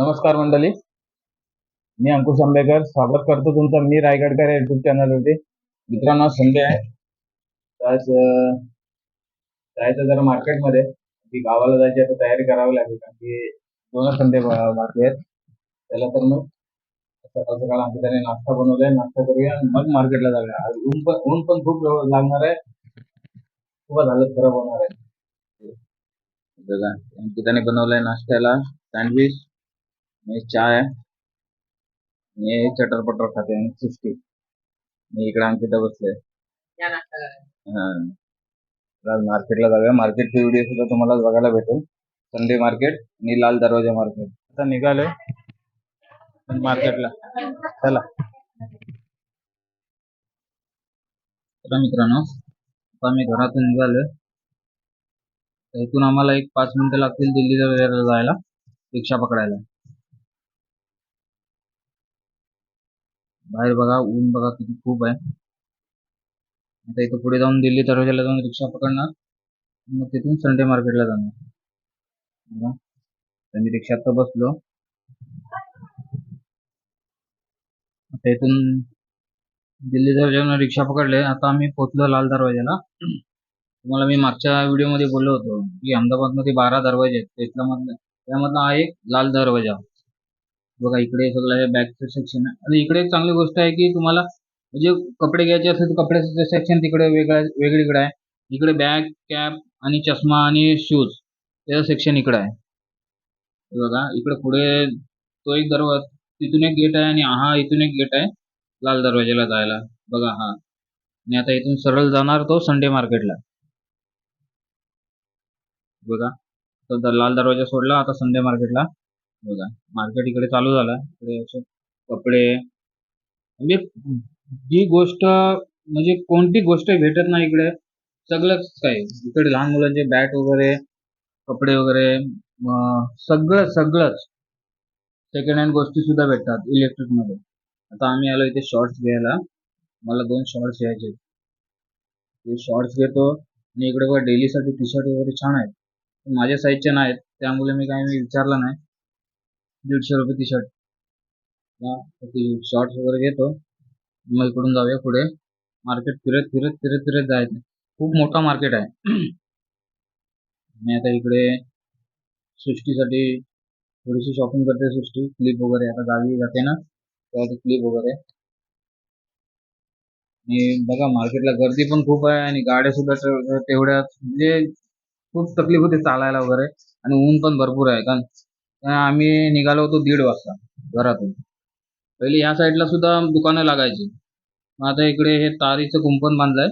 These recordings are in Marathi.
नमस्कार मंडळी. मी अंकुश आंबेकर. स्वागत करतो तुमचं. मी रायगडकर युट्यूब चॅनलवरती मित्रांनो संडे आहे. आज जायचं जरा मार्केटमध्ये की गावाला जायची आता तयारी करावी लागेल. कारण की दोनच संडे बाकी आहेत. त्याला तर मग सकाळ सकाळ आमच्या त्याने नाश्ता बनवलाय. नाश्ता करूया मग मार्केटला जाऊया. आज ऊन पण ऊन पण खूप लागणार आहे. खूप हालत खराब होणार आहे. त्याने अंकिताने बनवलाय नाश्त्याला. सँडविच. चहा आहे आणि हे चटरपटर खाते आणि मी इकडे अंकिता बसले. हा? आज मार्केटला जाऊया मार्केटची व्हिडिओ सुद्धा तुम्हाला बघायला भेटेल संडे मार्केट आणि लाल दरवाजा मार्केट। आता निघालोय मार्केटला चला। तर मित्रांनो आता मी घरातून निघालोय। इथून आम्हाला एक पाच मिनिटं लागतील दिल्ली दरवाजाला जायला रिक्षा पकडायला. बाहेर बघा ऊन बघा किती खूप आहे. आता इथं पुढे जाऊन दिल्ली दरवाजाला जाऊन रिक्षा पकडणार. मग तिथून संडे मार्केटला जाणार. तर मी रिक्षात तर बसलो. आता इथून दिल्ली दरवाजावरून रिक्षा पकडले. आता आम्ही पोचलो लाल दरवाजाला तुम्हाला मी मागच्या व्हिडिओमध्ये बोललो होतो की अहमदाबादमध्ये बारा दरवाजे आहेत. त्यातला मधला त्यामधला हा एक लाल दरवाजा. बघा इकडे सगळं हे बॅगचं सेक्शन आहे आणि इकडे एक चांगली गोष्ट आहे की तुम्हाला म्हणजे कपडे घ्यायचे असेल तर कपड्याचं सेक्शन तिकडे वेगळं वेगळीकडे आहे. इकडे बॅग कॅप आणि चष्मा आणि शूज त्याचं सेक्शन इकडे आहे. बघा इकडे पुढे तो एक दरवाजा तिथून एक गेट आहे आणि हा इथून एक गेट आहे लाल दरवाजाला जायला. बघा हा. आणि आता इथून सरळ जाणार तो संडे मार्केटला बघा तर लाल दरवाजा सोडला आता संडे मार्केटला बघा मार्केट इकडे चालू झाला. इकडे असे कपडे. म्हणजे जी गोष्ट म्हणजे कोणती गोष्ट भेटत नाही इकडे सगळंच काही. इकडे लहान मुलांचे बॅट वगैरे कपडे वगैरे सगळं सगळंच. सेकंड हँड गोष्टी सुद्धा भेटतात इलेक्ट्रिकमध्ये. आता आम्ही आलो इथे शॉर्ट्स घ्यायला. मला दोन शॉर्ट्स घ्यायचे. ते शॉर्ट्स घेतो आणि इकडे बघा डेलीसाठी टी शर्ट वगैरे छान आहेत. माझ्या साईजचे नाहीत. त्यामुळे मी काही मी विचारलं नाही. दीडशे रुपये टी शर्ट शॉर्ट्स वगैरे घेतो. मग इकडून जाऊया पुढे. मार्केट फिरत फिरत फिरत फिरत जायचं. खूप मोठा मार्केट आहे. मी आता इकडे सृष्टीसाठी थोडीशी शॉपिंग करते सृष्टी. क्लिप वगैरे आता गावी जाते ना त्यासाठी क्लिप वगैरे. आणि बघा मार्केटला गर्दी पण खूप आहे आणि गाड्या सुद्धा तेवढ्या तेवढ्याच म्हणजे खूप तकलीफ होते चालायला वगैरे. आणि ऊन पण भरपूर आहे कारण आम्ही निघालो होतो दीड वाजता घरातून. पहिले ह्या साईडला सुद्धा दुकानं लागायची. मग आता इकडे हे तारीचं कुंपण बांधलंय.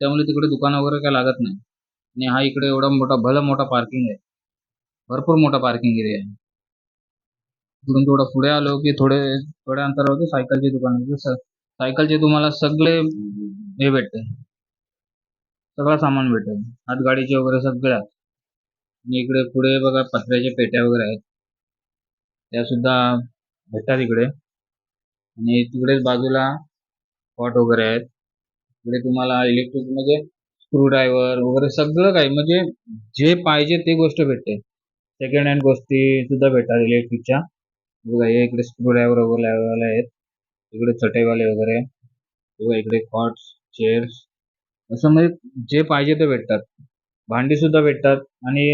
त्यामुळे तिकडे दुकानं वगैरे काय लागत नाही. आणि हा इकडे एवढा मोठा भला मोठा पार्किंग आहे. भरपूर मोठा पार्किंग एरिया आहे. तिकडून थोडं पुढे आलो की थोडे थोड्या अंतरावरती सायकलची दुकान सायकलचे तुम्हाला सगळे हे भेटते. सगळं सामान भेटेल हातगाडीचे वगैरे सगळ्या. आणि इकडे पुढे बघा पत्र्याच्या पेट्या वगैरे आहेत. त्या सुद्धा भेटतात इकडे. आणि तिकडेच बाजूला पॉट वगैरे आहेत. इकडे तुम्हाला इलेक्ट्रिक म्हणजे स्क्रूड्रायव्हर वगैरे सगळं काही म्हणजे जे पाहिजे ते गोष्ट भेटते. सेकंड हँड गोष्टी सुद्धा भेटतात इलेक्ट्रिकच्या बघा हे इकडे स्क्रूड्रायव्हर वगैरे आहेत. इकडे चटईवाले वगैरे. किंवा इकडे कॉट्स चेअर्स असं म्हणजे जे पाहिजे ते भेटतात. भांडी सुद्धा भेटतात. आणि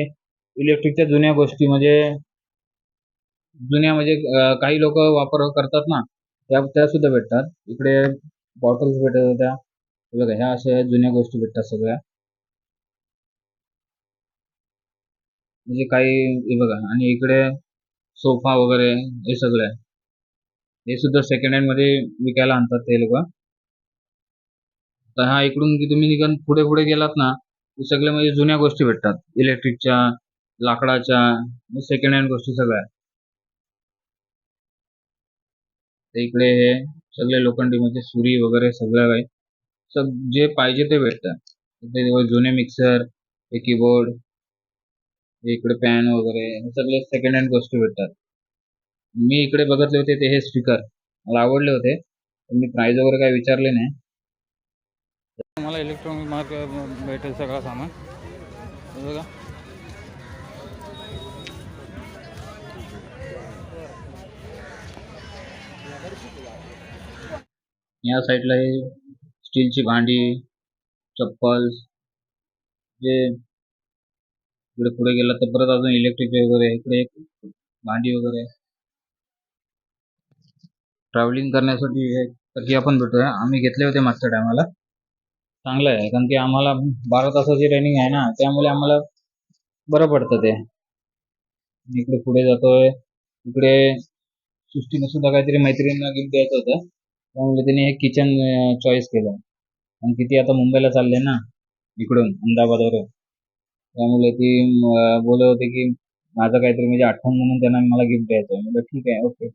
इलेक्ट्रिकच्या जुन्या गोष्टी म्हणजे जुन्या म्हणजे काही लोक वापर करतात ना त्या त्या सुद्धा भेटतात. इकडे बॉटल्स भेटत होत्या. हे बघा ह्या अशा जुन्या गोष्टी भेटतात सगळ्या. म्हणजे काही हे बघा आणि इकडे सोफा वगैरे हे सगळं आहे. हे सुद्धा सेकंड हँडमध्ये विकायला आणतात ते लोक. तर हा इकडून की तुम्ही निघून पुढे पुढे गेलात ना सगळ्या म्हणजे जुन्या गोष्टी भेटतात. इलेक्ट्रिकच्या लाकडाच्या सेकंड हँड गोष्टी सगळ्या. इकडे हे सगळे लोखंडी म्हणजे सुरी वगैरे सगळं काही. सग जे पाहिजे ते भेटतात. इकडे जुने मिक्सर हे कीबोर्ड इकडे पॅन वगैरे हे सगळे सेकंड हँड गोष्टी भेटतात. मी इकडे बघतले होते ते हे स्पीकर मला आवडले होते पण मी प्राईज वगैरे काही विचारले नाही. मला इलेक्ट्रॉनिक मार्केट भेटेल सगळं सामान. बघा. या साईडला हे स्टीलची भांडी चप्पल जे इकडे पुढे गेला तर परत अजून इलेक्ट्रिक वगैरे इकडे एक भांडी वगैरे. ट्रॅव्हलिंग करण्यासाठी हे तकिया पण भेटतोय आम्ही घेतले होते मागच्या टायमाला चांगलं आहे कारण की आम्हाला बारा तासाची ट्रेनिंग आहे ना त्यामुळे आम्हाला बरं पडतं ते. इकडे पुढे जातोय. इकडे सृष्टीने सुद्धा काहीतरी मैत्रिणींना गिफ्ट द्यायचं होतं. त्यामुळे त्यांनी हे किचन चॉईस केलं. आणि किती आता मुंबईला चालले ना इकडून अहमदाबादवरून. त्यामुळे ती बोलत होते की माझं काहीतरी म्हणजे आठवण म्हणून त्यांना मला गिफ्ट द्यायचं आहे म्हटलं ठीक आहे ओके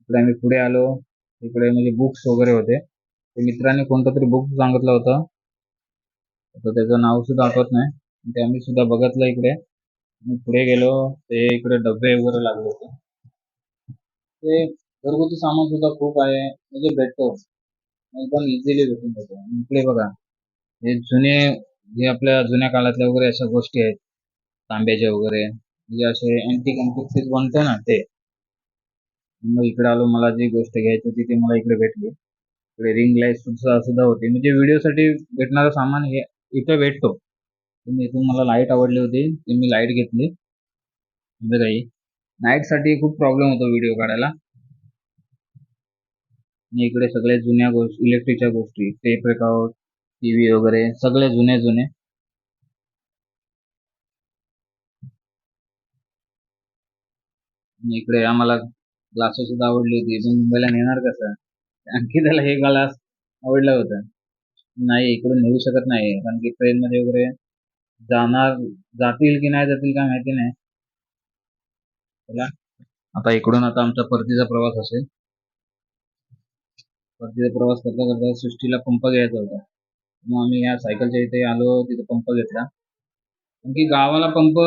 इकडे आम्ही पुढे आलो. इकडे म्हणजे बुक्स वगैरे होते. ते मित्राने कोणतं तरी बुक सांगितलं होतं. तर त्याचं नाव सुद्धा आठवत नाही. ते आम्ही सुद्धा बघितलं इकडे. पुढे गेलो. ते इकडे डबे वगैरे लागले होते. ते घरगुती सामान सुद्धा खूप आहे. म्हणजे भेटतो. एकदम इझिली भेटून जातो. इकडे बघा हे जुने जे आपल्या जुन्या काळातल्या वगैरे अशा गोष्टी आहेत. तांब्याच्या वगैरे. म्हणजे असे अँटिक अँटिक बनते ना ते. मग इकडे आलो मला जी गोष्ट घ्यायची होती ती मला इकडे भेटली. इकडे रिंग लाइट सुद्धा सुद्धा होती. म्हणजे व्हिडिओसाठी भेटणारं सामान हे इथे भेटतो. तुम्ही इथून मला लाइट आवडली होती ती मी लाइट घेतली. म्हणजे काही. नाईटसाठी खूप प्रॉब्लेम होतो व्हिडिओ काढायला. आणि इकडे सगळ्या जुन्या गोष्टी इलेक्ट्रिकच्या गोष्टी टेप रेकॉर्ड टीव्ही वगैरे सगळे जुने जुने. इकडे आम्हाला ग्लासेस सुद्धा आवडली होती. पण मुंबईला नेणार कसं? आणखी त्याला हे ग्लास आवडला होता. नाही इकडून नेऊ शकत नाही. कारण की ट्रेन मध्ये वगैरे जाणार जातील की नाही जातील काय माहिती नाही. आता इकडून आता आमचा परतीचा प्रवास असेल. परतीचा प्रवास करता करता सृष्टीला पंप घ्यायचा होता. मग आम्ही या सायकलच्या इथे आलो तिथे पंप घेतला. आणखी की गावाला पंप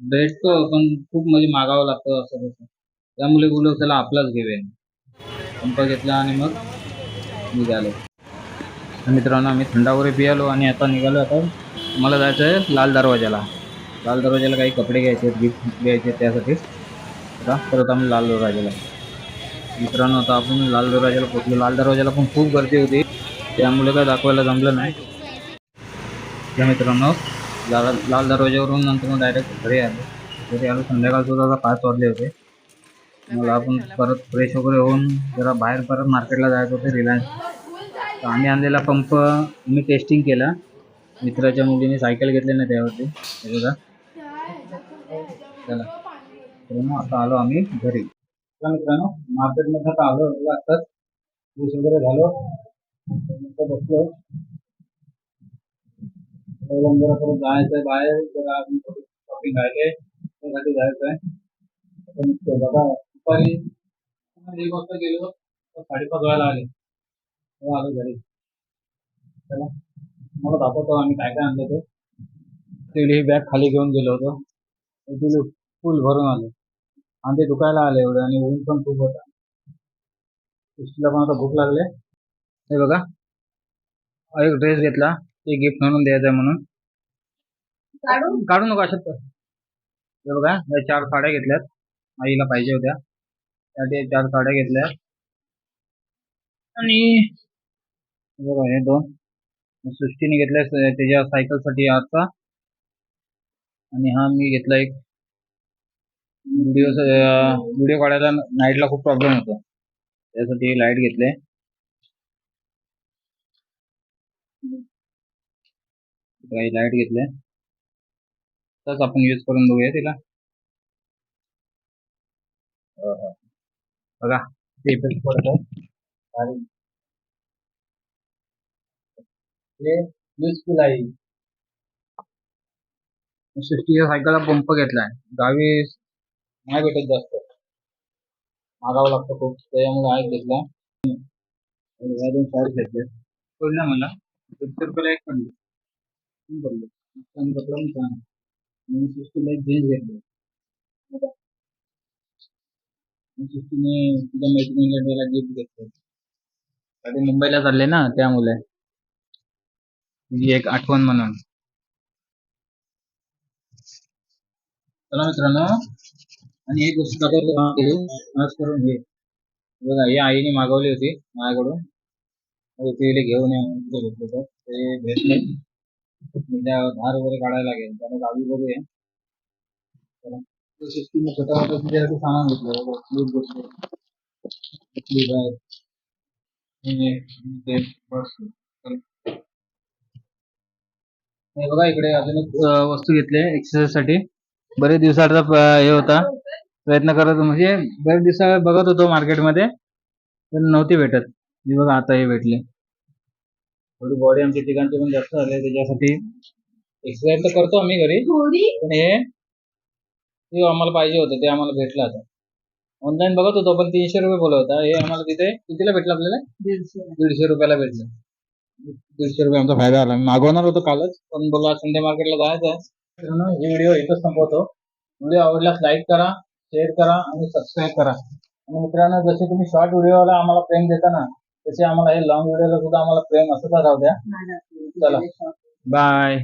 भेटतो पण खूप म्हणजे मागावं लागतं असं तसं. त्यामुळे बोललो त्याला आपलाच घेऊया. पंप घेतला आणि मग निघालो. मित्रांनो आम्ही थंडावर पियालो आणि आता निघालो आता. मला जायचं आहे लाल दरवाजाला. लाल दरवाजाला काही कपडे घ्यायचे आहेत गिफ्ट घ्यायचे त्यासाठी. आता परत आम्ही लाल दरवाजाला. मित्रांनो आता आपण लाल दरवाजाला पोचलो लाल दरवाजाला पण खूप गर्दी होती. त्यामुळे काय दाखवायला जमलं नाही. त्या मित्रांनो लाल लाल दरवाज्यावरून नंतर मग डायरेक्ट घरी आलो. घरी आलो संध्याकाळ सुद्धा आता पाच वाजले होते. मला आपण परत फ्रेश वगैरे होऊन जरा बाहेर परत मार्केटला जायचं होतं रिलायन्स तर आम्ही आणलेला पंप मी टेस्टिंग केला. मित्राच्या मुलीने सायकल घेतली ना त्यावरती. चला. तर मग आता आलो आम्ही घरी. मित्रांनो मार्केटमध्ये आता आलो बघा आत्ताच. वीस वगैरे झालो. नंतर बसलो जरा परत जायचं आहे बाहेर. जरा अजून शॉपिंग राहिले त्यासाठी जायचं आहे बघा. दुपारी एक वाजता गेलो तर साडेपाच व्हायला आले. तेव्हा आलो घरी. चला. मला दाखवतो आम्ही काय काय आणलं ते. ऍक्च्युली बॅग खाली घेऊन गेलो होतो. फुल भरून आलो आणि ते दुखायला आले एवढे आणि ऊन पण खूप होता. सृष्टीला पण आता भूक लागले. हे बघा. एक ड्रेस घेतला. ते गिफ्ट म्हणून द्यायचं आहे म्हणून काढू नका अशात तर. हे बघा या चार साड्या घेतल्यात. आईला पाहिजे होत्या. त्यासाठी या चार साड्या घेतल्या आणि बघा हे दोन. सृष्टीने घेतलाय त्याच्या सायकलसाठी आजचा. आणि हा मी घेतला एक. व्हिडिओ व्हिडिओ काढायला नाईटला खूप प्रॉब्लेम होतो. त्यासाठी लाइट घेतले. काही लाइट घेतले. तसंच आपण यूज करून बघूया तिला. बघा. ते इफेक्ट पडतो हे युजफुल आहे. सिक्स्टी सायकलला पंप घेतलाय. गावी नाही भेटत जास्त. मागावं लागतं खूप. त्याच्यामुळे आहे घेतला ह्या दोन घेतले. मला? सत्तर रुपयाला एक पडले तीन पडले छान कपडा पण छान एक जीन्स घेतली. बघा. आणि मैत्रिणीला गिफ्टसाठी मुंबईला चालले ना त्यामुळे. ही एक आठवण म्हणून. चला मित्रांनो. आणि हा, आज करून घे. बघा ही आईने मागवली होती माझ्याकडून. ते घेऊन ये घेतलं. ते भेटले. उद्या धार वगैरे काढायला लागेल. त्याला गावी बघूया. तुझ्यासाठी सामान घेतलं बघा, घेतले. इकडे अजून एक वस्तू घेतली एक्सरसाइजसाठी. बरेच दिवसाचा हे होता. प्रयत्न करत म्हणजे बरेच दिवसा बघत होतो मार्केटमध्ये पण नव्हती भेटत. मी बघा आता हे भेटले. थोडी बॉडी आमची ठिकाणची पण जास्त झाली त्याच्यासाठी एक्सरसाइज तर करतो आम्ही घरी. थोडी? पण हे ते आम्हाला पाहिजे होतं ते आम्हाला भेटलं आता. ऑनलाईन बघत होतो पण तीनशे रुपये बोलत होता. हे आम्हाला तिथे कितीला भेटलं आपल्याला? दीडशे. रुपयाला भेटलं. दीडशे रुपये आमचा फायदा झाला. मी मागवणार होतो कालच पण बोला संडे मार्केटला जायचं आहे. ही व्हिडिओ इथंच संपवतो व्हिडिओ आवडल्यास लाईक करा. शेअर करा आणि सबस्क्राईब करा. आणि मित्रांनो जसे तुम्ही शॉर्ट व्हिडिओला आम्हाला प्रेम देता ना तसे आम्हाला हे लॉंग व्हिडिओला सुद्धा आम्हाला प्रेम असंच राहू द्या. चला. बाय